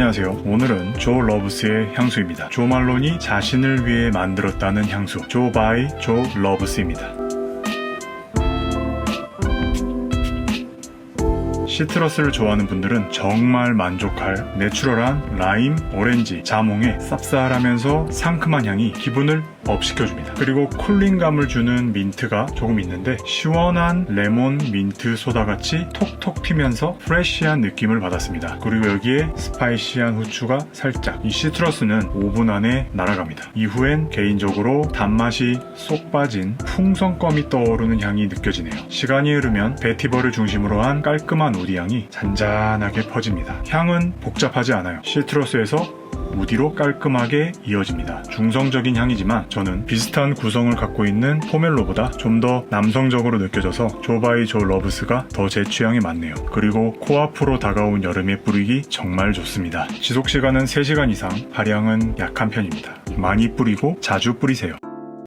안녕하세요. 오늘은 조 러브스의 향수입니다. 조 말론이 자신을 위해 만들었다는 향수. 조 바이 조 러브스입니다. 시트러스를 좋아하는 분들은 정말 만족할 내추럴한 라임, 오렌지, 자몽의 쌉쌀하면서 상큼한 향이 기분을 업시켜줍니다. 그리고 쿨링감을 주는 민트가 조금 있는데 시원한 레몬 민트 소다같이 톡톡 튀면서 프레쉬한 느낌을 받았습니다. 그리고 여기에 스파이시한 후추가 살짝 이 시트러스는 5분 안에 날아갑니다. 이후엔 개인적으로 단맛이 쏙 빠진 풍선껌이 떠오르는 향이 느껴지네요. 시간이 흐르면 베티버를 중심으로 한 깔끔한 우디 향이 잔잔하게 퍼집니다. 향은 복잡하지 않아요. 시트러스에서 무디로 깔끔하게 이어집니다. 중성적인 향이지만 저는 비슷한 구성을 갖고 있는 포멜로보다 좀 더 남성적으로 느껴져서 조바이 조 러브스가 더 제 취향에 맞네요. 그리고 코앞으로 다가온 여름에 뿌리기 정말 좋습니다. 지속 시간은 3시간 이상, 발향은 약한 편입니다. 많이 뿌리고 자주 뿌리세요.